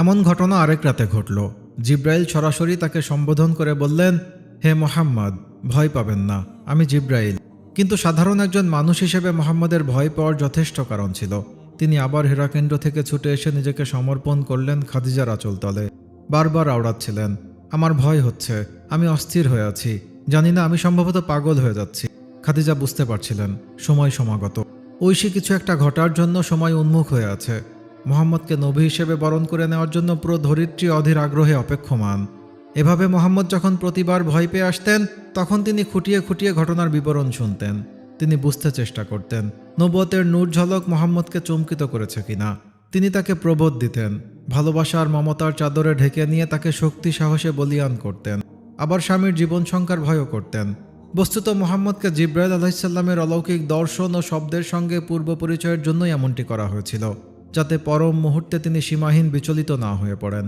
এমন ঘটনা আরেক রাতে ঘটল। জিব্রাইল সরাসরি তাকে সম্বোধন করে বললেন, হে মোহাম্মদ, ভয় পাবেন না, আমি জিব্রাইল। কিন্তু সাধারণ একজন মানুষ হিসেবে মোহাম্মদের ভয় পাওয়ার যথেষ্ট কারণ ছিল। তিনি আবার হেরাকেন্দ্র থেকে ছুটে এসে নিজেকে সমর্পণ করলেন খাদিজার আঁচলতলে বারবার আওড়াচ্ছিলেন, আমার ভয় হচ্ছে, আমি অস্থির হয়ে আছি, জানি না আমি সম্ভবত পাগল হয়ে যাচ্ছি। খাদিজা বুঝতে পারছিলেন, সময় সমাগত। ঐশী, কিছু একটা ঘটার জন্য সময় উন্মুখ হয়ে আছে। মোহাম্মদকে নবী হিসেবে বরণ করে নেওয়ার জন্য পুরো ধরিত্রী অধীর আগ্রহে অপেক্ষমান। এভাবে মোহাম্মদ যখন প্রতিবার ভয় পেয়ে আসতেন, তখন তিনি খুঁটিয়ে খুঁটিয়ে ঘটনার বিবরণ শুনতেন। তিনি বুঝতে চেষ্টা করতেন নবতের নূর ঝলক মোহাম্মদকে চমকিত করেছে কিনা। তিনি তাকে প্রবোধ দিতেন ভালোবাসার মমতার চাদরে ঢেকে নিয়ে তাকে শক্তি সাহসে বলিয়ান করতেন। আবার স্বামীর জীবন সংখ্যার ভয়ও করতেন। বস্তুত মোহাম্মদকে জিব্রাইল আলাহিসাল্লামের অলৌকিক দর্শন ও শব্দের সঙ্গে পূর্ব পরিচয়ের জন্যই এমনটি করা হয়েছিল। যাতে পরম মুহূর্তে তিনি সীমাহীন বিচলিত না হয়ে পড়েন।